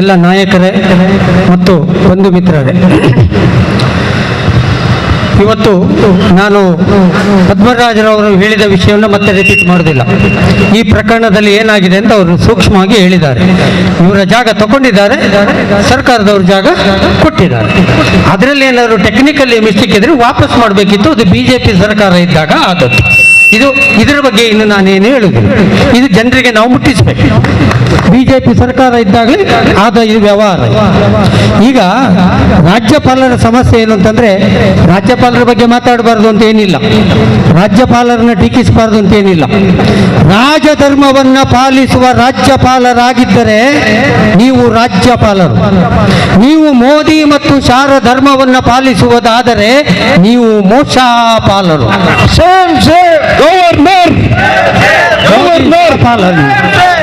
ಎಲ್ಲ ನಾಯಕರೇ ಮತ್ತು ಬಂಧು ಮಿತ್ರರೇ. ಇವತ್ತು ನಾನು ಪದ್ಮರಾಜರವರು ಹೇಳಿದ ವಿಷಯವನ್ನು ಮತ್ತೆ ರಿಪೀಟ್ ಮಾಡೋದಿಲ್ಲ. ಈ ಪ್ರಕರಣದಲ್ಲಿ ಏನಾಗಿದೆ ಅಂತ ಅವರು ಸೂಕ್ಷ್ಮವಾಗಿ ಹೇಳಿದ್ದಾರೆ. ಇವರ ಜಾಗ ತಗೊಂಡಿದ್ದಾರೆ, ಸರ್ಕಾರದವ್ರ ಜಾಗ ಕೊಟ್ಟಿದ್ದಾರೆ. ಅದರಲ್ಲಿ ಏನಾದರೂ ಟೆಕ್ನಿಕಲಿ ಮಿಸ್ಟೇಕ್ ಇದ್ರೆ ವಾಪಸ್ ಮಾಡಬೇಕಿತ್ತು, ಅದು ಬಿಜೆಪಿ ಸರ್ಕಾರ ಇದ್ದಾಗ ಆದದ್ದು. ಇದು ಇದರ ಬಗ್ಗೆ ಇನ್ನು ನಾನೇನು ಹೇಳುದಿಲ್ಲ ಇದು ಜನರಿಗೆ ನಾವು ಮುಟ್ಟಿಸಬೇಕು. ಬಿಜೆಪಿ ಸರ್ಕಾರ ಇದ್ದಾಗಲೇ ಆದ ಇದು ವ್ಯವಹಾರ. ಈಗ ರಾಜ್ಯಪಾಲರ ಸಮಸ್ಯೆ ಏನು ಅಂತಂದ್ರೆ ರಾಜ್ಯಪಾಲರ ಬಗ್ಗೆ ಮಾತಾಡಬಾರ್ದು ಅಂತ ಏನಿಲ್ಲ. ರಾಜ್ಯಪಾಲರನ್ನ ಟೀಕಿಸಬಾರ್ದು ಅಂತ ಏನಿಲ್ಲ. ರಾಜಧರ್ಮವನ್ನ ಪಾಲಿಸುವ ರಾಜ್ಯಪಾಲರಾಗಿದ್ದರೆ ನೀವು ರಾಜ್ಯಪಾಲರು. ನೀವು ಮೋದಿ ಮತ್ತು ಶಾರ ಧರ್ಮವನ್ನ ಪಾಲಿಸುವುದಾದರೆ ನೀವು ಮೋಕ್ಷಪಾಲರು. ಸೇಮ್ ಸೇಮ್ ಗವರ್ನರ್ ಗವರ್ನರ್ ಪಾಲರು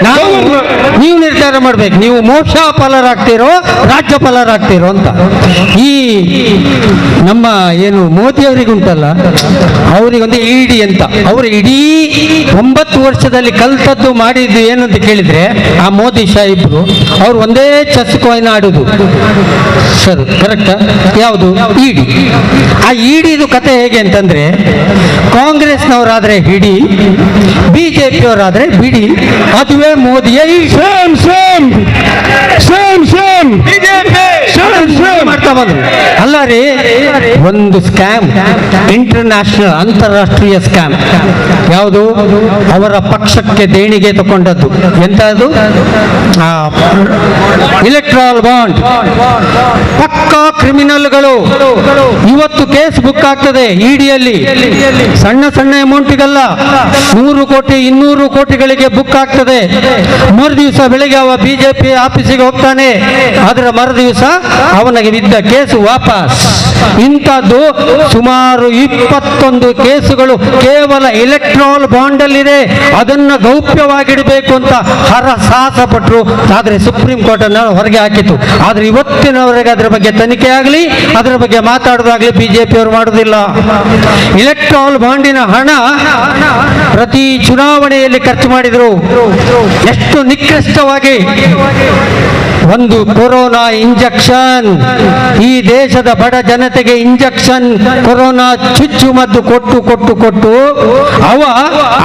ನಾವು ನಿರ್ಧಾರ ಮಾಡ್ಬೇಕು. ನೀವು ಮೋಕ್ಷಪಾಲರಾಗ್ತೀರೋ, ರಾಜ್ಯಪಾಲರಾಗ್ತಿರೋ ಅಂತ. ಈ ನಮ್ಮ ಏನು ಮೋದಿ ಅವರಿಗುಂಟಲ್ಲ, ಅವರಿಗೊಂದು ಇಡಿ ಅಂತ. ಅವರು ಇಡೀ ಒಂಬತ್ತು ವರ್ಷದಲ್ಲಿ ಕಲ್ತದ್ದು ಮಾಡಿದ್ದು ಏನು ಅಂತ ಕೇಳಿದ್ರೆ, ಆ ಮೋದಿ ಸಾಹಿಬ್ರು, ಅವ್ರು ಒಂದೇ ಚೆಸ್ ಕಾಯಿನ್ ಆಡುದು ಸರ್ ಕರೆಕ್ಟ್ ಯಾವುದು? ಇಡಿ ಆ ಇಡಿದು ಕತೆ ಹೇಗೆ ಅಂತಂದ್ರೆ, ಕಾಂಗ್ರೆಸ್ನವರಾದ್ರೆ ಹಿಡಿ ಬಿಜೆಪಿಯವರಾದ್ರೆ ಬಿಡಿ, ಅದುವೇ ಮೋದಿಯ ಈ same same same same same ಬಂದ್ರು ಅಲ್ಲ ಒಂದು ಸ್ಕ್ಯಾಮ್ ಇಂಟರ್ನ್ಯಾಷನಲ್ ಅಂತಾರಾಷ್ಟ್ರೀಯ ಸ್ಕ್ಯಾಮ್ ಯಾವುದು? ಅವರ ಪಕ್ಷಕ್ಕೆ ದೇಣಿಗೆ ತಗೊಂಡದ್ದು ಎಂತದ್ದು ಇಲೆಕ್ಟ್ರಾಲ್ ಬಾಂಡ್ ಪಕ್ಕಾ ಕ್ರಿಮಿನಲ್ಗಳು ಇವತ್ತು ಕೇಸ್ ಬುಕ್ ಆಗ್ತದೆ ಇಡಿಯಲ್ಲಿ ಸಣ್ಣ ಸಣ್ಣ ಅಮೌಂಟಿಗಲ್ಲ ನೂರು ಕೋಟಿ, ಇನ್ನೂರು ಕೋಟಿಗಳಿಗೆ ಬುಕ್ ಆಗ್ತದೆ. ಮರು ದಿವಸ ಬೆಳಿಗ್ಗೆ ಅವ ಬಿಜೆಪಿ ಆಫೀಸಿಗೆ ಹೋಗ್ತಾನೆ. ಅದರ ಮರು ದಿವಸ ಅವನಿಗೆ ಕೇಸು ವಾಪಸ್. ಇಂಥದ್ದು ಸುಮಾರು ಇಪ್ಪತ್ತೊಂದು ಕೇಸುಗಳು ಕೇವಲ ಇಲೆಕ್ಟ್ರಾಲ್ ಬಾಂಡ್ ಅಲ್ಲಿದೆ. ಅದನ್ನ ಗೌಪ್ಯವಾಗಿಡಬೇಕು ಅಂತ ಹರಸಾಹಸ ಪಟ್ಟರು ಆದರೆ ಸುಪ್ರೀಂ ಕೋರ್ಟ್ ಅನ್ನ ಹೊರಗೆ ಹಾಕಿತು ಆದ್ರೆ ಇವತ್ತಿನವರೆಗೆ ಅದರ ಬಗ್ಗೆ ತನಿಖೆ ಆಗಲಿ, ಅದರ ಬಗ್ಗೆ ಮಾತಾಡೋದಾಗ್ಲಿ ಬಿಜೆಪಿ ಅವರು ಮಾಡುವುದಿಲ್ಲ ಇಲೆಕ್ಟ್ರಾಲ್ ಬಾಂಡಿನ ಹಣ ಪ್ರತಿ ಚುನಾವಣೆಯಲ್ಲಿ ಖರ್ಚು ಮಾಡಿದ್ರು. ಎಷ್ಟು ನಿಕೃಷ್ಟವಾಗಿ ಒಂದು ಕೊರೋನಾ ಇಂಜೆಕ್ಷನ್. ಈ ದೇಶದ ಬಡ ಜನತೆಗೆ ಇಂಜೆಕ್ಷನ್, ಕೊರೋನಾ ಚುಚ್ಚುಮದ್ದು ಕೊಟ್ಟು ಕೊಟ್ಟು ಕೊಟ್ಟು, ಅವ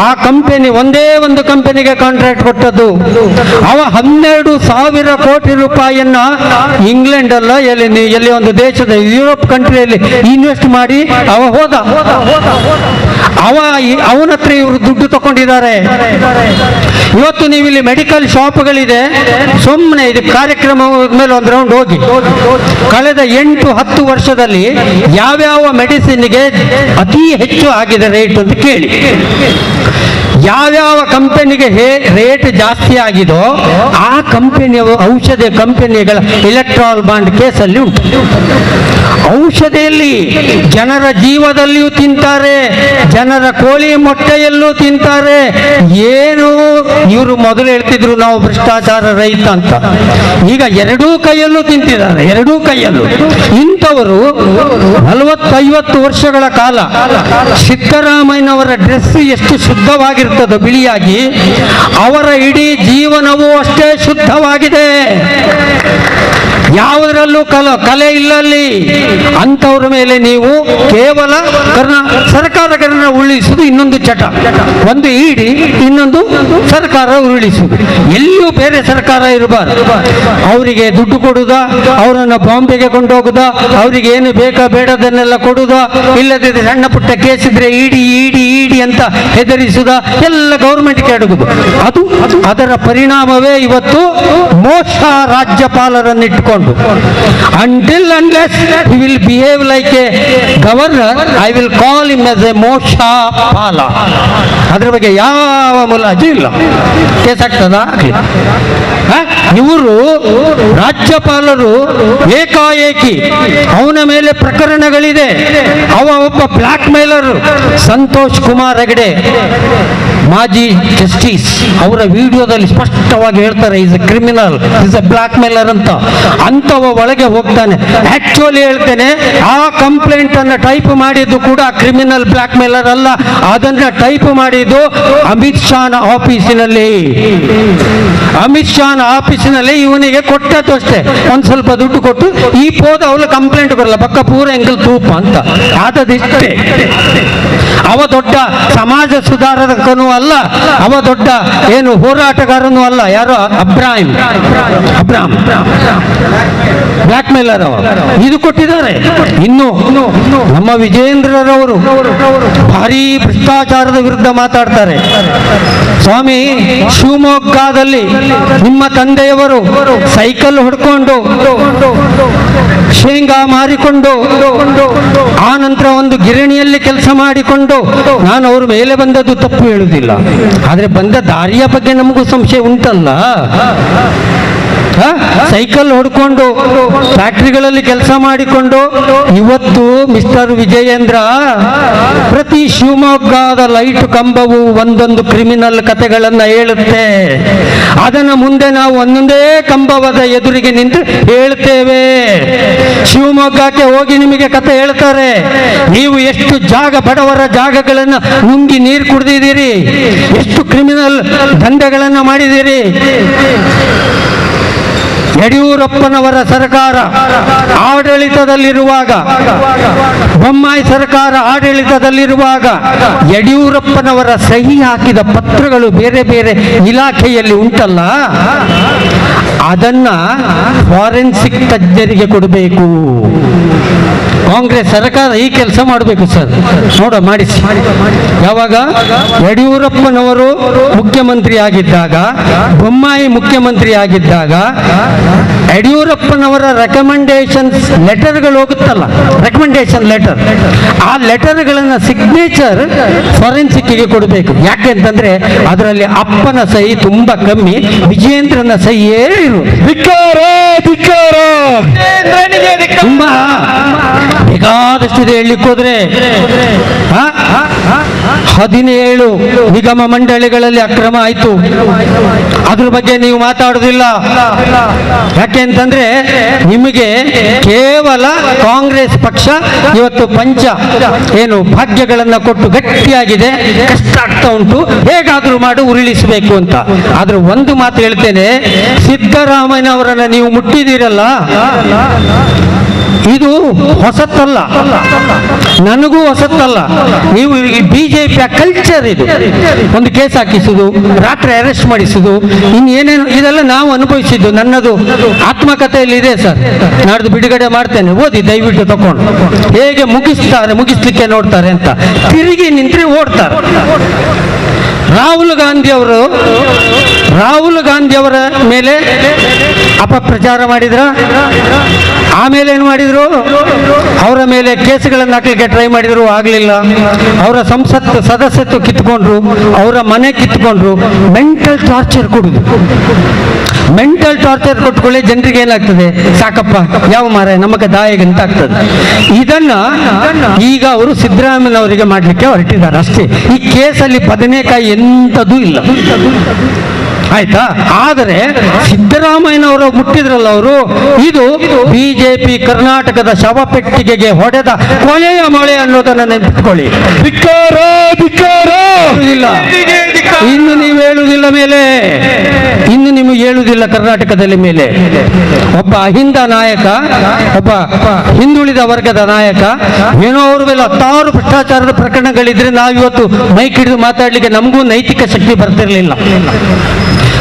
ಆ ಕಂಪನಿ ಒಂದೇ ಒಂದು ಕಂಪನಿಗೆ ಕಾಂಟ್ರಾಕ್ಟ್ ಕೊಟ್ಟದ್ದು. ಅವ ಹನ್ನೆರಡು ಸಾವಿರ ಕೋಟಿ ರೂಪಾಯಿಯನ್ನ ಇಂಗ್ಲೆಂಡ್ ಅಲ್ಲ, ಎಲ್ಲಿ ಎಲ್ಲಿ ಒಂದು ದೇಶದ ಯುರೋಪ್ ಕಂಟ್ರಿಯಲ್ಲಿ ಇನ್ವೆಸ್ಟ್ ಮಾಡಿ ಅವ ಹೋದ. ಅವ ಅವನ ಹತ್ರ ಇವರು ದುಡ್ಡು ತಗೊಂಡಿದ್ದಾರೆ. ಇವತ್ತು ನೀವು ಇಲ್ಲಿ ಮೆಡಿಕಲ್ ಶಾಪ್ಗಳಿದೆ ಸುಮ್ಮನೆ ಇದು ಕಾರ್ಯಕ್ರಮ ಮೇಲೆ ಒಂದು ರೌಂಡ್ ಹೋಗಿ. ಕಳೆದ ಎಂಟು, ಹತ್ತು ವರ್ಷದಲ್ಲಿ ಯಾವ್ಯಾವ ಮೆಡಿಸಿನ್ಗೆ ಅತಿ ಹೆಚ್ಚು ಆಗಿದೆ ರೇಟ್ ಅಂತ ಕೇಳಿ. ಯಾವ್ಯಾವ ಕಂಪನಿಗೆ ರೇಟ್ ಜಾಸ್ತಿ ಆಗಿದೋ ಆ ಕಂಪನಿಯ ಔಷಧ ಕಂಪನಿಗಳ ಇಲೆಕ್ಟ್ರಾಲ್ ಬಾಂಡ್ ಕೇಸಲ್ಲಿ ಉಂಟು. ಔಷಧಿಯಲ್ಲಿ ಜನರ ಜೀವದಲ್ಲಿಯೂ ತಿಂತಾರೆ, ಜನರ ಕೋಳಿ ಮೊಟ್ಟೆಯಲ್ಲೂ ತಿಂತಾರೆ. ಏನು ಇವರು ಮೊದಲು ಹೇಳ್ತಿದ್ರು ನಾವು ಭ್ರಷ್ಟಾಚಾರ ರಹಿತ ಅಂತ. ಈಗ ಎರಡೂ ಕೈಯಲ್ಲೂ ತಿಂತಿದ್ದಾರೆ, ಎರಡೂ ಕೈಯಲ್ಲೂ. ಇಂಥವರು ನಲವತ್ತೈವತ್ತು ವರ್ಷಗಳ ಕಾಲ ಸಿದ್ದರಾಮಯ್ಯನವರ ಡ್ರೆಸ್ ಎಷ್ಟು ಶುದ್ಧವಾಗಿರ್ತದೋ ಬಿಳಿಯಾಗಿ, ಅವರ ಇಡೀ ಜೀವನವೂ ಅಷ್ಟೇ ಶುದ್ಧವಾಗಿದೆ. ಯಾವುದರಲ್ಲೂ ಕಲ ಕಲೆ ಇಲ್ಲಲ್ಲಿ ಅಂಥವ್ರ ಮೇಲೆ ನೀವು ಕೇವಲ ಕರ್ನಾ ಸರ್ಕಾರಗಳನ್ನ ಉರುಳಿಸುವುದು ಇನ್ನೊಂದು ಚಟ. ಒಂದು ಇಡಿ ಇನ್ನೊಂದು ಸರ್ಕಾರ ಉರುಳಿಸುವುದು. ಎಲ್ಲಿಯೂ ಬೇರೆ ಸರ್ಕಾರ ಇರಬಾರ್ದು. ಅವರಿಗೆ ದುಡ್ಡು ಕೊಡುದ ಅವರನ್ನು ಬಾಂಬೆಗೆ ಕೊಂಡೋಗುದ ಅವರಿಗೆ ಏನು ಬೇಕಾ ಬೇಡದನ್ನೆಲ್ಲ ಕೊಡುದ ಇಲ್ಲದಿದ್ರೆ ಸಣ್ಣ ಪುಟ್ಟ ಕೇಸ್ ಇದ್ರೆ ಇಡಿ ಇಡಿ ಇಡಿ ಅಂತ ಹೆದರಿಸುದ ಎಲ್ಲ ಗೌರ್ಮೆಂಟ್ಗೆ ಅಡಗುದು ಅದು ಅದರ ಪರಿಣಾಮವೇ ಇವತ್ತು ಮೋಸ ರಾಜ್ಯಪಾಲರನ್ನಿಟ್ಟುಕೊಂಡು. Until unless he will behave like a governor I will call him as a ಮೋಸ ಪಾಲ. ಅದ್ರ ಬಗ್ಗೆ ಯಾವ ಮೂಲ ಇಲ್ಲ. ಕೇಸ್ ಆಗ್ತದಾ ಇವರು ರಾಜ್ಯಪಾಲರು ಏಕಾಏಕಿ ಅವನ ಮೇಲೆ ಪ್ರಕರಣಗಳಿದೆ. ಅವ ಒಬ್ಬ ಬ್ಲಾಕ್ ಮೇಲರ್ ಸಂತೋಷ್ ಕುಮಾರ್ ಹೆಗಡೆ. ಮಾಜಿ ಜಸ್ಟಿಸ್ ಅವರ ವಿಡಿಯೋದಲ್ಲಿ ಸ್ಪಷ್ಟವಾಗಿ ಹೇಳ್ತಾರೆ is a criminal is a blackmailer ಅಂತ. ಅಂತವ ಒಳಗೆ ಹೋಗ್ತಾನೆ. ಆಕ್ಚುಲಿ ಹೇಳ್ತೇನೆ, ಆ ಕಂಪ್ಲೇಂಟ್ ಅನ್ನ ಟೈಪ್ ಮಾಡಿದ್ದು ಕೂಡ ಕ್ರಿಮಿನಲ್ ಬ್ಲಾಕ್ ಮೇಲರ್ ಅಲ್ಲ. ಅದನ್ನ ಟೈಪ್ ಮಾಡಿದ್ದು ಅಮಿತ್ ಶಾನ ಆಫೀಸಿನಲ್ಲಿ ಅಮಿತ್ ಶಾನ ಆಫೀಸಿನಲ್ಲಿ ಇವನಿಗೆ ಕೊಟ್ಟದ್ದು ಅಷ್ಟೇ. ಒಂದ್ ಸ್ವಲ್ಪ ದುಡ್ಡು ಕೊಟ್ಟು ಈ ಪೋದ ಅವಳು ಕಂಪ್ಲೇಂಟ್ ಬರಲ್ಲ. ಪಕ್ಕ ಪೂರ ಎಂಗಲ್ ತೂಪ ಅಂತ. ಆದದಿಷ್ಟೇ. ಅವ ದೊಡ್ಡ ಸಮಾಜ ಸುಧಾರಕನೂ ಅವ ದೊಡ್ಡ, ಏನು ಹೋರಾಟಗಾರನು ಅಲ್ಲ, ಯಾರು? ಅಬ್ರಾಹಿಂ. ಅಬ್ರಾಮ್ ಬ್ಲಾಕ್ ಮೇಲರ್ ಇದು ಕೊಟ್ಟಿದ್ದಾರೆ. ಇನ್ನು ನಮ್ಮ ವಿಜೇಂದ್ರರವರು ಭಾರಿ ಭ್ರಷ್ಟಾಚಾರದ ವಿರುದ್ಧ ಮಾತಾಡ್ತಾರೆ. ಸ್ವಾಮಿ, ಶಿವಮೊಗ್ಗದಲ್ಲಿ ನಿಮ್ಮ ತಂದೆಯವರು ಸೈಕಲ್ ಹೊಡ್ಕೊಂಡು ಶೇಂಗಾ ಮಾರಿಕೊಂಡು ಆ ನಂತರ ಒಂದು ಗಿರಣಿಯಲ್ಲಿ ಕೆಲಸ ಮಾಡಿಕೊಂಡು ನಾನು ಅವ್ರ ಮೇಲೆ ಬಂದದ್ದು ತಪ್ಪು ಹೇಳುವುದಿಲ್ಲ ಆದ್ರೆ ಬಂದ ದಾರಿಯ ಬಗ್ಗೆ ನಮಗೂ ಸಂಶಯ ಉಂಟಲ್ಲ? ಸೈಕಲ್ ಹೊಡ್ಕೊಂಡು ಫ್ಯಾಕ್ಟ್ರಿಗಳಲ್ಲಿ ಕೆಲಸ ಮಾಡಿಕೊಂಡು ಇವತ್ತು ಮಿಸ್ಟರ್ ವಿಜಯೇಂದ್ರ, ಪ್ರತಿ ಶಿವಮೊಗ್ಗದ ಲೈಟ್ ಕಂಬವು ಒಂದೊಂದು ಕ್ರಿಮಿನಲ್ ಕಥೆಗಳನ್ನು ಹೇಳುತ್ತೆ. ಅದನ್ನು ಮುಂದೆ ನಾವು ಒಂದೊಂದೇ ಕಂಬವದ ಎದುರಿಗೆ ನಿಂತು ಹೇಳ್ತೇವೆ ಶಿವಮೊಗ್ಗಕ್ಕೆ ಹೋಗಿ ನಿಮಗೆ ಕತೆ ಹೇಳ್ತಾರೆ. ನೀವು ಎಷ್ಟು ಜಾಗ, ಬಡವರ ಜಾಗಗಳನ್ನು ನುಂಗಿ ನೀರು ಕುಡಿದಿದ್ದೀರಿ? ಎಷ್ಟು ಕ್ರಿಮಿನಲ್ ದಂಧೆಗಳನ್ನು ಮಾಡಿದ್ದೀರಿ? ಯಡಿಯೂರಪ್ಪನವರ ಸರ್ಕಾರ ಆಡಳಿತದಲ್ಲಿರುವಾಗ, ಬೊಮ್ಮಾಯಿ ಸರ್ಕಾರ ಆಡಳಿತದಲ್ಲಿರುವಾಗ ಯಡಿಯೂರಪ್ಪನವರ ಸಹಿ ಹಾಕಿದ ಪತ್ರಗಳು ಬೇರೆ ಬೇರೆ ಇಲಾಖೆಯಲ್ಲಿ ಉಂಟಲ್ಲ? ಅದನ್ನ ಫಾರೆನ್ಸಿಕ್ ತಜ್ಞರಿಗೆ ಕೊಡಬೇಕು. ಕಾಂಗ್ರೆಸ್ ಸರ್ಕಾರ ಈ ಕೆಲಸ ಮಾಡಬೇಕು ಸರ್. ನೋಡ ಮಾಡಿಸಿ. ಯಾವಾಗ? ಯಡಿಯೂರಪ್ಪನವರು ಮುಖ್ಯಮಂತ್ರಿ ಆಗಿದ್ದಾಗ ಬೊಮ್ಮಾಯಿ ಮುಖ್ಯಮಂತ್ರಿ ಆಗಿದ್ದಾಗ ಯಡಿಯೂರಪ್ಪನವರ ರೆಕಮೆಂಡೇಶನ್ ಲೆಟರ್ಗಳು ಹೋಗುತ್ತಲ್ಲ ರೆಕಮೆಂಡೇಶನ್ ಲೆಟರ್ ಆ ಲೆಟರ್ಗಳನ್ನು ಸಿಗ್ನೇಚರ್ ಫಾರೆನ್ಸಿಕ್ಗೆ ಕೊಡಬೇಕು. ಯಾಕೆಂತಂದ್ರೆ ಅದರಲ್ಲಿ ಅಪ್ಪನ ಸಹಿ ತುಂಬಾ ಕಮ್ಮಿ ವಿಜೇಂದ್ರನ ಸಹಿಯೇ ಇರು ಧಿಕ್ಕಾರ ಧಿಕ್ಕಾರ. ತುಂಬಾ. ಬೇಕಾದಷ್ಟಿದೆ ಆ? ಹದಿನೇಳು ನಿಗಮ ಮಂಡಳಿಗಳಲ್ಲಿ ಅಕ್ರಮ ಆಯ್ತು. ಅದ್ರ ಬಗ್ಗೆ ನೀವು ಮಾತಾಡೋದಿಲ್ಲ. ಯಾಕೆ ಅಂತಂದ್ರೆ ನಿಮಗೆ ಕೇವಲ ಕಾಂಗ್ರೆಸ್ ಪಕ್ಷ, ಇವತ್ತು ಪಂಚ ಏನು ಭಾಗ್ಯಗಳನ್ನ ಕೊಟ್ಟು ಗಟ್ಟಿಯಾಗಿದೆ, ಕಷ್ಟ ಆಗ್ತಾ ಉಂಟು, ಹೇಗಾದ್ರೂ ಮಾಡಿ, ಉರುಳಿಸಬೇಕು ಅಂತ. ಆದ್ರೆ ಒಂದು ಮಾತು ಹೇಳ್ತೇನೆ, ಸಿದ್ದರಾಮಯ್ಯನವರನ್ನ ನೀವು ಮುಟ್ಟಿದ್ದೀರಲ್ಲ? ಇದು ಹೊಸತ್ತಲ್ಲ. ನನಗೂ ಹೊಸತ್ತಲ್ಲ. ನೀವು ಬಿಜೆಪಿಯ ಕಲ್ಚರ್ ಇದು. ಒಂದು ಕೇಸ್ ಹಾಕಿಸುದು, ರಾತ್ರಿ ಅರೆಸ್ಟ್ ಮಾಡಿಸುದು ಇನ್ನೇನೇನು ಇದೆಲ್ಲ ನಾವು ಅನುಭವಿಸಿದ್ದು, ನನ್ನದು ಆತ್ಮಕಥೆಯಲ್ಲಿ ಇದೆ ಸರ್. ನಾಡ್ದು ಬಿಡುಗಡೆ ಮಾಡ್ತೇನೆ. ಓದಿ, ದಯವಿಟ್ಟು ತಕೊಂಡು. ಹೇಗೆ ಮುಗಿಸ್ತಾರೆ, ಮುಗಿಸ್ಲಿಕ್ಕೆ ನೋಡ್ತಾರೆ ಅಂತ. ತಿರುಗಿ ನಿಂತ್ರೆ ಓಡ್ತಾರೆ. ರಾಹುಲ್ ಗಾಂಧಿ ಅವರು, ರಾಹುಲ್ ಗಾಂಧಿ ಅವರ ಮೇಲೆ ಅಪಪ್ರಚಾರ ಮಾಡಿದ್ರ? ಆಮೇಲೆ ಏನು ಮಾಡಿದ್ರು? ಅವರ ಮೇಲೆ ಕೇಸುಗಳನ್ನು ಹಾಕಲಿಕ್ಕೆ ಟ್ರೈ ಮಾಡಿದ್ರು, ಆಗಲಿಲ್ಲ. ಅವರ ಸಂಸತ್ ಸದಸ್ಯತ್ವ ಕಿತ್ಕೊಂಡ್ರು, ಅವರ ಮನೆ ಕಿತ್ಕೊಂಡ್ರು ಮೆಂಟಲ್ ಟಾರ್ಚರ್ ಕೊಡುದು. ಮೆಂಟಲ್ ಟಾರ್ಚರ್ ಕೊಟ್ಕೊಳ್ಳಿ ಜನರಿಗೆ ಏನಾಗ್ತದೆ? ಸಾಕಪ್ಪ, ಯಾವ ಮಾರ ನಮಗೆ ದಾಯಿಗೆ ಅಂತ ಆಗ್ತದೆ. ಇದನ್ನ ಈಗ ಅವರು ಸಿದ್ದರಾಮಯ್ಯನವರಿಗೆ ಮಾಡಲಿಕ್ಕೆ ಹೊರಟಿದ್ದಾರೆ ಅಷ್ಟೇ. ಈ ಕೇಸಲ್ಲಿ ಬದನೆಕಾಯಿ ಎಂಥದೂ ಇಲ್ಲ. ಆಯ್ತಾ? ಆದರೆ ಸಿದ್ದರಾಮಯ್ಯನವರು ಮುಟ್ಟಿದ್ರಲ್ಲ ಅವರು? ಇದು ಬಿಜೆಪಿ ಕರ್ನಾಟಕದ ಶವಪೆಟ್ಟಿಗೆಗೆ ಹೊಡೆದ ಕೊನೆಯ ಮಳೆ ಅನ್ನೋದನ್ನ ನೆನಪಿಟ್ಕೊಳ್ಳಿ. ಇನ್ನು ನೀವು ಹೇಳುವುದಿಲ್ಲ ಮೇಲೆ. ಹೇಳುವುದಿಲ್ಲ ಕರ್ನಾಟಕದಲ್ಲಿ ಮೇಲೆ. ಒಬ್ಬ ಅಹಿಂದ ನಾಯಕ, ಒಬ್ಬ ಹಿಂದುಳಿದ ವರ್ಗದ ನಾಯಕ, ಏನೋ ಅವ್ರ ಮೇಲೆ ಹತ್ತಾರು ಭ್ರಷ್ಟಾಚಾರದ ಪ್ರಕರಣಗಳಿದ್ರೆ ನಾವಿವತ್ತು ಮೈಕ್ ಹಿಡಿದು ಮಾತಾಡ್ಲಿಕ್ಕೆ ನಮಗೂ ನೈತಿಕ ಶಕ್ತಿ ಬರ್ತಿರ್ಲಿಲ್ಲ.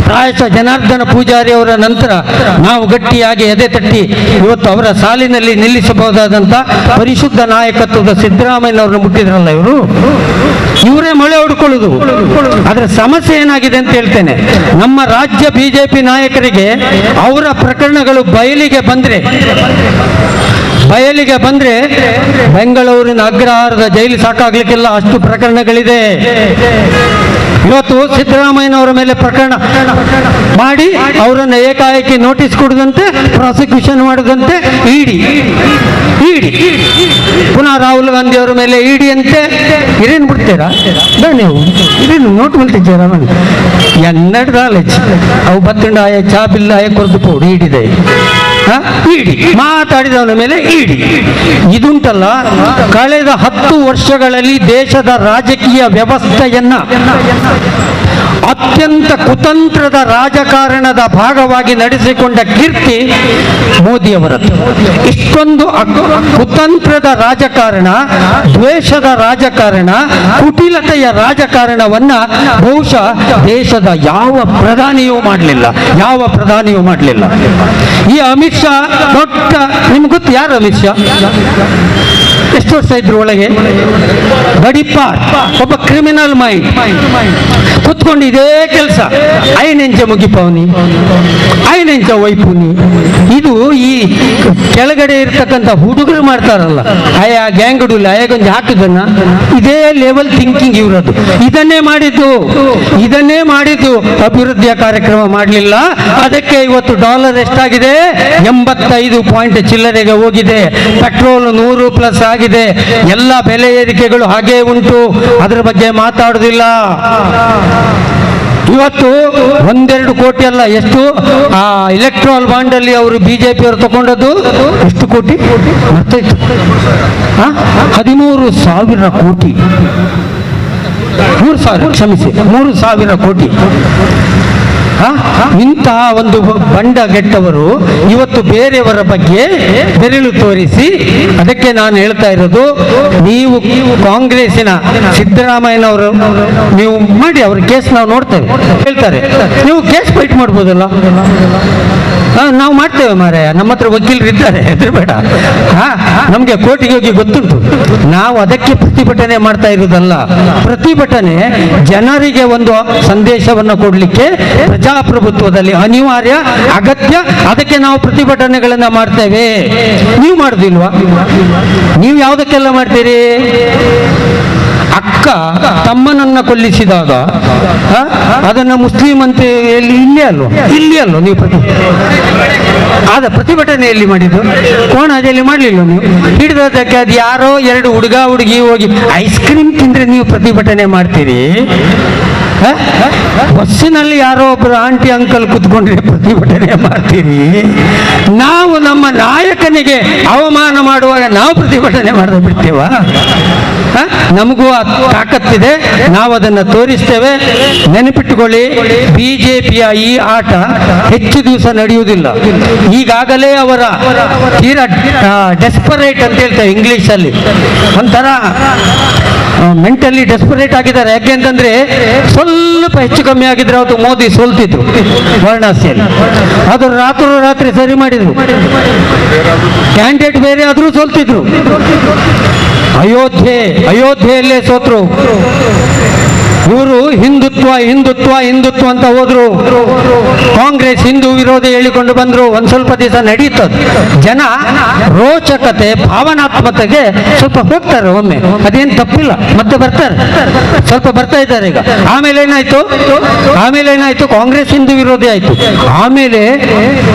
ಪ್ರಾಯಶಃ ಜನಾರ್ದನ ಪೂಜಾರಿ ಅವರ ನಂತರ ನಾವು ಗಟ್ಟಿಯಾಗಿ ಎದೆ ತಟ್ಟಿ ಇವತ್ತು ಅವರ ಸಾಲಿನಲ್ಲಿ ನಿಲ್ಲಿಸಬಹುದಾದಂಥ ಪರಿಶುದ್ಧ ನಾಯಕತ್ವದ ಸಿದ್ದರಾಮಯ್ಯನವ್ರನ್ನ ಮುಟ್ಟಿದ್ರಲ್ಲ ಇವರು? ಇವರೇ ಮಳೆ ಹೊಡ್ಕೊಳ್ಳೋದು. ಅದರ ಸಮಸ್ಯೆ ಏನಾಗಿದೆ ಅಂತ ಹೇಳ್ತೇನೆ. ನಮ್ಮ ರಾಜ್ಯ ಬಿಜೆಪಿ ನಾಯಕರಿಗೆ ಅವರ ಪ್ರಕರಣಗಳು ಬಯಲಿಗೆ ಬಂದ್ರೆ ಬಯಲಿಗೆ ಬಂದ್ರೆ ಬೆಂಗಳೂರಿನ ಅಗ್ರಹಾರದ ಜೈಲು ಸಾಕಾಗ್ಲಿಕ್ಕೆಲ್ಲ ಅಷ್ಟು ಪ್ರಕರಣಗಳಿದೆ. ಇವತ್ತು ಸಿದ್ದರಾಮಯ್ಯನವರ ಮೇಲೆ ಪ್ರಕರಣ ಮಾಡಿ ಅವರನ್ನು ಏಕಾಏಕಿ ನೋಟಿಸ್ ಕೊಡದಂತೆ ಪ್ರಾಸಿಕ್ಯೂಷನ್ ಮಾಡದಂತೆ ಇಡಿ. ಇಡಿ. ಪುನಃ ರಾಹುಲ್ ಗಾಂಧಿ ಅವರ ಮೇಲೆ ಇಡಿ ಅಂತೆ. ಇರೇನು ಬಿಡ್ತೀರಾ? ಬೇಡ ನೀವು. ಇರೇನು ನೋಟ್ ಬಿಡ್ತಿದ್ದೀರಾ ಎನ್ನಡ್ ನಾಲೆಜ್ ಅವು ಬತ್ತಿಂಡ ಆಯ ಚಾ ಬಿಲ್ ಆಯ ಕೊರದು ಪೋಡು ಇಡಿದೆ? ಇಡಿ ಮಾತಾಡಿದವನ ಮೇಲೆ ಇಡಿ ಇದುಂಟಲ್ಲ ಕಳೆದ ಹತ್ತು ವರ್ಷಗಳಲ್ಲಿ ದೇಶದ ರಾಜಕೀಯ ವ್ಯವಸ್ಥೆಯನ್ನ ಅತ್ಯಂತ ಕುತಂತ್ರದ ರಾಜಕಾರಣದ ಭಾಗವಾಗಿ ನಡೆಸಿಕೊಂಡ ಕೀರ್ತಿ ಮೋದಿಯವರದ್ದು ಇಷ್ಟೊಂದು ಕುತಂತ್ರದ ರಾಜಕಾರಣ, ದ್ವೇಷದ ರಾಜಕಾರಣ, ಕುಟಿಲತೆಯ ರಾಜಕಾರಣವನ್ನ ಬಹುಶಃ ದೇಶದ ಯಾವ ಪ್ರಧಾನಿಯೂ ಮಾಡಲಿಲ್ಲ. ಯಾವ ಪ್ರಧಾನಿಯೂ ಮಾಡಲಿಲ್ಲ. ಈ ಅಮಿತ್ ಶಾ, ದೊಡ್ಡ ನಿಮ್ಗೆ ಗೊತ್ತು ಯಾರು ಅಮಿತ್ ಶಾ? ಎಷ್ಟು ವರ್ಷ ಇದ್ರು ಒಳಗೆ? ಬಡಿಪ್ಪ ಒಬ್ಬ ಕ್ರಿಮಿನಲ್ ಮೈಂಡ್ ಕುತ್ಕೊಂಡು ಇದೇ ಕೆಲಸ. ಐನೆಂಚ ಮುಗಿಪವನಿ. ಐನೆಂಚ ವೈಪುನಿ. ಇದು ಈ ಕೆಳಗಡೆ ಇರ್ತಕ್ಕಂಥ ಹುಡುಗರು ಮಾಡ್ತಾರಲ್ಲ, ಆಯ ಗ್ಯಾಂಗ್ಡು ಆಯಾಗೊಂದು ಹಾಕಿದನ್ನ, ಇದೇ ಲೆವೆಲ್ ಥಿಂಕಿಂಗ್ ಇವರದು ಇದನ್ನೇ ಮಾಡಿದ್ದು ಇದನ್ನೇ ಮಾಡಿದ್ದು ಅಭಿವೃದ್ಧಿಯ ಕಾರ್ಯಕ್ರಮ ಮಾಡಲಿಲ್ಲ. ಅದಕ್ಕೆ ಇವತ್ತು ಡಾಲರ್ ಎಷ್ಟಾಗಿದೆ? ಎಂಬತ್ತೈದು ಪಾಯಿಂಟ್ ಚಿಲ್ಲರೆಗೆ ಹೋಗಿದೆ. ಪೆಟ್ರೋಲ್ ನೂರು ಪ್ಲಸ್ ಆಗಿದೆ. ಎಲ್ಲ ಬೆಲೆ ಏರಿಕೆಗಳು ಹಾಗೇ ಉಂಟು. ಅದರ ಬಗ್ಗೆ ಮಾತಾಡುವುದಿಲ್ಲ ಇವತ್ತು ಒಂದೆರಡು ಕೋಟಿ ಅಲ್ಲ, ಎಷ್ಟು ಆ ಇಲೆಕ್ಟ್ರಾಲ್ ಬಾಂಡ್ ಅಲ್ಲಿ ಅವರು ಬಿಜೆಪಿ ಅವರು ತಗೊಂಡದ್ದು ಎಷ್ಟು ಕೋಟಿ? ಹದಿಮೂರು ಸಾವಿರ ಕೋಟಿ ಮೂರು ಸಾವಿರ, ಕ್ಷಮಿಸಿ, ಮೂರು ಸಾವಿರ ಕೋಟಿ? ಇಂತಹ ಒಂದು ಬಂಡ ಗೆಟ್ಟವರು ಇವತ್ತು ಬೇರೆಯವರ ಬಗ್ಗೆ ಬೆರಳು ತೋರಿಸಿ ಅದಕ್ಕೆ ನಾನು ಹೇಳ್ತಾ ಇರೋದು, ನೀವು ಕಾಂಗ್ರೆಸ್ಸಿನ ಸಿದ್ದರಾಮಯ್ಯನವರು, ನೀವು ಮಾಡಿ ಅವ್ರ ಕೇಸ್ ನಾವು ನೋಡ್ತೇವೆ, ಹೇಳ್ತಾರೆ. ನೀವು ಕೇಸ್ ಫೈಟ್ ಮಾಡ್ಬೋದಲ್ಲ? ನಾವು ಮಾಡ್ತೇವೆ ಮಾರೆ ನಮ್ಮ ಹತ್ರ ವಕೀಲರು ಇದ್ದಾರೆ. ಹೆದರಬೇಡ ನಮಗೆ ಕೋರ್ಟಿಗೆ ಹೋಗಿ ಗೊತ್ತುಂಟು. ನಾವು ಅದಕ್ಕೆ ಪ್ರತಿಭಟನೆ ಮಾಡ್ತಾ ಇರುವುದಲ್ಲ. ಪ್ರತಿಭಟನೆ ಜನರಿಗೆ ಒಂದು ಸಂದೇಶವನ್ನು ಕೊಡಲಿಕ್ಕೆ ಪ್ರಜಾಪ್ರಭುತ್ವದಲ್ಲಿ ಅನಿವಾರ್ಯ, ಅಗತ್ಯ. ಅದಕ್ಕೆ ನಾವು ಪ್ರತಿಭಟನೆಗಳನ್ನ ಮಾಡ್ತೇವೆ. ನೀವು ಮಾಡುದಿಲ್ವಾ? ನೀವು ಯಾವುದಕ್ಕೆಲ್ಲ ಮಾಡ್ತೀರಿ? ಅಕ್ಕ ತಮ್ಮನನ್ನ ಕೊಲ್ಲಿಸಿದಾಗ ಅದನ್ನ ಮುಸ್ಲಿಂ ಅಂತ ಎಲ್ಲಿ ಇಲ್ಲೇ ಅಲ್ವ? ಇಲ್ಲಿ ನೀವು ಪ್ರತಿ ಆದ ಪ್ರತಿಭಟನೆಯಲ್ಲಿ ಮಾಡಿದ್ದು? ಕೋಣಾಜಲ್ಲಿ ಮಾಡಲಿಲ್ಲ ನೀವು? ಹಿಡಿದದಕ್ಕೆ ಅದು ಯಾರೋ ಎರಡು ಹುಡುಗ ಹುಡುಗಿ ಹೋಗಿ ಐಸ್ ಕ್ರೀಮ್ ತಿಂದ್ರೆ ನೀವು ಪ್ರತಿಭಟನೆ ಮಾಡ್ತೀರಿ? ಬಸ್ಸಿನಲ್ಲಿ ಯಾರೋ ಒಬ್ಬರು ಆಂಟಿ ಅಂಕಲ್ ಕುತ್ಕೊಂಡ್ರೆ ಪ್ರತಿಭಟನೆ ಮಾಡ್ತೀರಿ? ನಾವು ನಮ್ಮ ನಾಯಕನಿಗೆ ಅವಮಾನ ಮಾಡುವಾಗ ನಾವು ಪ್ರತಿಭಟನೆ ಮಾಡದೆ ಬಿಡ್ತೇವಾ? ನಮಗೂ ತಾಕತ್ತಿದೆ. ನಾವು ಅದನ್ನು ತೋರಿಸ್ತೇವೆ. ನೆನಪಿಟ್ಟುಕೊಳ್ಳಿ, ಬಿಜೆಪಿಯ ಈ ಆಟ ಹೆಚ್ಚು ದಿವಸ ನಡೆಯುವುದಿಲ್ಲ. ಈಗಾಗಲೇ ಅವರ ತೀರಾ ಡೆಸ್ಪರೇಟ್ ಅಂತ ಹೇಳ್ತಾರೆ ಇಂಗ್ಲಿಷ್ ಅಲ್ಲಿ ಒಂಥರ ಮೆಂಟಲಿ ಡೆಸ್ಪರೇಟ್ ಆಗಿದ್ದಾರೆ. ಯಾಕೆ ಅಂತಂದ್ರೆ ಸ್ವಲ್ಪ ಹೆಚ್ಚು ಕಮ್ಮಿ ಆಗಿದ್ರೆ ಅವತ್ತು ಮೋದಿ ಸೋಲ್ತಿದ್ರು ವಾರಣಾಸಿಯಲ್ಲಿ. ಅದು ರಾತ್ರಿ ರಾತ್ರಿ ಸರಿ ಮಾಡಿದ್ರು. ಕ್ಯಾಂಡಿಡೇಟ್ ಬೇರೆ ಆದರೂ ಸೋಲ್ತಿದ್ರು. ಅಯೋಧ್ಯೆ ಅಯೋಧ್ಯೆಯಲ್ಲೇ ಸೋತ್ರು ಇವರು ಹಿಂದುತ್ವ ಹಿಂದುತ್ವ ಹಿಂದುತ್ವ ಅಂತ ಹೋದ್ರು. ಕಾಂಗ್ರೆಸ್ ಹಿಂದೂ ವಿರೋಧಿ ಹೇಳಿಕೊಂಡು ಬಂದ್ರು. ಒಂದ್ ಸ್ವಲ್ಪ ದಿವಸ ನಡೀತದ ಜನ ರೋಚಕತೆ, ಭಾವನಾತ್ಮಕತೆಗೆ ಸ್ವಲ್ಪ ಹೋಗ್ತಾರೆ ಒಮ್ಮೆ. ಅದೇನು ತಪ್ಪಿಲ್ಲ. ಮತ್ತೆ ಬರ್ತಾರೆ. ಸ್ವಲ್ಪ ಬರ್ತಾ ಇದ್ದಾರೆ ಈಗ. ಆಮೇಲೆ ಏನಾಯ್ತು? ಆಮೇಲೆ ಏನಾಯ್ತು? ಕಾಂಗ್ರೆಸ್ ಹಿಂದೂ ವಿರೋಧಿ ಆಯ್ತು. ಆಮೇಲೆ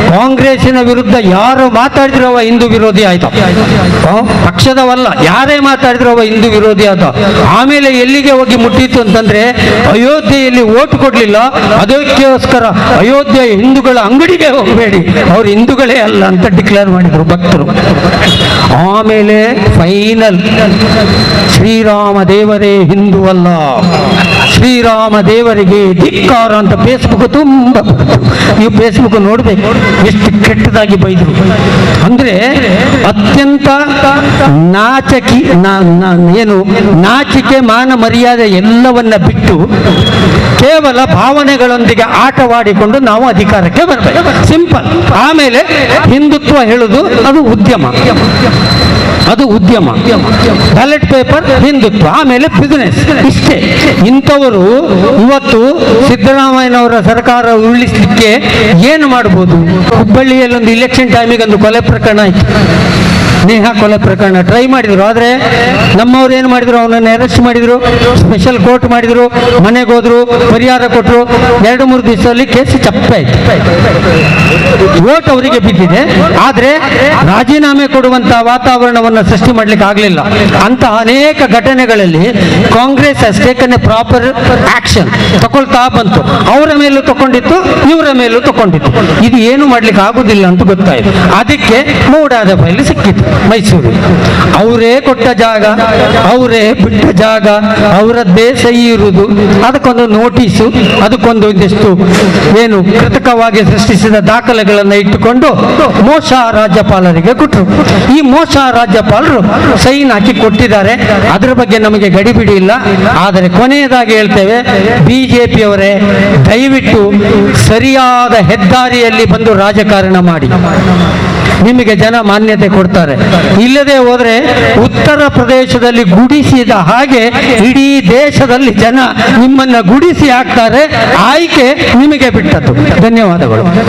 ಕಾಂಗ್ರೆಸ್ಸಿನ ವಿರುದ್ಧ ಯಾರು ಮಾತಾಡಿದ್ರು ಅವ ಹಿಂದೂ ವಿರೋಧಿ ಆಯ್ತು. ಪಕ್ಷದವಲ್ಲ. ಯಾರೇ ಮಾತಾಡಿದ್ರು ಅವ ಹಿಂದೂ ವಿರೋಧಿ ಆದ ಆಮೇಲೆ ಎಲ್ಲಿಗೆ ಹೋಗಿ ಮುಟ್ಟಿತ್ತು ಅಂತಂದ್ರೆ ಅಯೋಧ್ಯೆಯಲ್ಲಿ ಓಟ್ ಕೊಡಲಿಲ್ಲ, ಅದಕ್ಕೋಸ್ಕರ ಅಯೋಧ್ಯೆ ಹಿಂದೂಗಳ ಅಂಗಡಿಗೆ ಹೋಗಬೇಡಿ. ಅವ್ರು ಹಿಂದೂಗಳೇ ಅಲ್ಲ ಅಂತ ಡಿಕ್ಲೇರ್ ಮಾಡಿದ್ರು ಭಕ್ತರು. ಆಮೇಲೆ ಫೈನಲ್ ಶ್ರೀರಾಮ ದೇವರೇ ಹಿಂದೂ ಅಲ್ಲ. ಶ್ರೀರಾಮ ದೇವರಿಗೆ ಧಿಕ್ಕಾರ ಅಂತ ಫೇಸ್ಬುಕ್ ತುಂಬ. ನೀವು ಫೇಸ್ಬುಕ್ ನೋಡ್ಬೇಕು, ಎಷ್ಟು ಕೆಟ್ಟದಾಗಿ ಬೈದ್ರು. ಅಂದ್ರೆ ಅತ್ಯಂತ ನಾಚಕಿ ಏನು, ನಾಚಿಕೆ, ಮಾನ ಮರ್ಯಾದೆ ಎಲ್ಲವನ್ನ ಬಿಟ್ಟು ಕೇವಲ ಭಾವನೆಗಳೊಂದಿಗೆ ಆಟವಾಡಿಕೊಂಡು ನಾವು ಅಧಿಕಾರಕ್ಕೆ ಬರಬೇಕು. ಸಿಂಪಲ್ ಆಮೇಲೆ ಹಿಂದುತ್ವ ಹೇಳುದು ಅದು ಉದ್ಯಮ. ಅದು ಉದ್ಯಮ. Ballot paper Hindutva. ಆಮೇಲೆ ಬಿಸ್ನೆಸ್ ಇಷ್ಟೇ. ಇಂಥವರು ಇವತ್ತು ಸಿದ್ದರಾಮಯ್ಯನವರ ಸರ್ಕಾರ ಉರುಳಿಸಲಿಕ್ಕೆ ಏನು ಮಾಡ್ಬೋದು? ಹುಬ್ಬಳ್ಳಿಯಲ್ಲಿ ಒಂದು ಇಲೆಕ್ಷನ್ ಟೈಮಿಗೆ ಒಂದು ಕೊಲೆ ಪ್ರಕರಣ ಆಯ್ತು. ನೇಹಾ ಕೊಲೆ ಪ್ರಕರಣ ಟ್ರೈ ಮಾಡಿದ್ರು. ಆದ್ರೆ ನಮ್ಮವ್ರು ಏನು ಮಾಡಿದ್ರು? ಅವನನ್ನು ಅರೆಸ್ಟ್ ಮಾಡಿದ್ರು ಸ್ಪೆಷಲ್ ಕೋರ್ಟ್ ಮಾಡಿದ್ರು, ಮನೆಗೆ ಹೋದ್ರು, ಪರಿಹಾರ ಕೊಟ್ಟರು ಎರಡು, ಮೂರು ದಿವಸದಲ್ಲಿ ಕೇಸ್ ಚಪ್ಪಾಯ್ತು ವೋಟ್ ಅವರಿಗೆ ಬಿದ್ದಿದೆ. ಆದ್ರೆ ರಾಜೀನಾಮೆ ಕೊಡುವಂತ ವಾತಾವರಣವನ್ನು ಸೃಷ್ಟಿ ಮಾಡ್ಲಿಕ್ಕೆ ಆಗಲಿಲ್ಲ. ಅಂತ ಅನೇಕ ಘಟನೆಗಳಲ್ಲಿ ಕಾಂಗ್ರೆಸ್ ಹಸ್ ಟೇಕನ್ ಎ ಪ್ರಾಪರ್ ಆಕ್ಷನ್ ತಗೊಳ್ತಾ ಬಂತು. ಅವರ ಮೇಲೂ ತಗೊಂಡಿತ್ತು ಇವರ ಮೇಲೂ ತಗೊಂಡಿತ್ತು ಇದು ಏನು ಮಾಡ್ಲಿಕ್ಕೆ ಆಗುದಿಲ್ಲ ಅಂತ ಗೊತ್ತಾಯ್ತು. ಅದಕ್ಕೆ ಮೂಡಾದ ಫೈಲ್ ಸಿಕ್ಕಿತ್ತು ಮೈಸೂರು. ಅವರೇ ಕೊಟ್ಟ ಜಾಗ, ಅವರೇ ಬಿಟ್ಟ ಜಾಗ, ಅವರದ್ದೇ ಸಹಿ ಇರುವುದು. ಅದಕ್ಕೊಂದು ನೋಟಿಸು, ಅದಕ್ಕೊಂದು ಒಂದಿಷ್ಟು ಏನು ಕೃತಕವಾಗಿ ಸೃಷ್ಟಿಸಿದ ದಾಖಲೆಗಳನ್ನು ಇಟ್ಟುಕೊಂಡು ಮೋಸ ರಾಜ್ಯಪಾಲರಿಗೆ ಕೊಟ್ಟರು ಈ ಮೋಸ ರಾಜ್ಯಪಾಲರು ಸೈನ್ ಹಾಕಿ ಕೊಟ್ಟಿದ್ದಾರೆ. ಅದರ ಬಗ್ಗೆ ನಮಗೆ ಗಡಿಬಿಡಿ ಇಲ್ಲ. ಆದರೆ ಕೊನೆಯದಾಗಿ ಹೇಳ್ತೇವೆ, ಬಿಜೆಪಿಯವರೇ ದಯವಿಟ್ಟು ಸರಿಯಾದ ಹೆದ್ದಾರಿಯಲ್ಲಿ ಬಂದು ರಾಜಕಾರಣ ಮಾಡಿ. ನಿಮಗೆ ಜನ ಮಾನ್ಯತೆ ಕೊಡ್ತಾರೆ. ಇಲ್ಲದೆ ಹೋದ್ರೆ ಉತ್ತರ ಪ್ರದೇಶದಲ್ಲಿ ಗುಡಿಸಿದ ಹಾಗೆ ಇಡೀ ದೇಶದಲ್ಲಿ ಜನ ನಿಮ್ಮನ್ನ ಗುಡಿಸಿ ಹಾಕ್ತಾರೆ. ಆಯ್ಕೆ ನಿಮಗೆ ಬಿಟ್ಟದ್ದು. ಧನ್ಯವಾದಗಳು.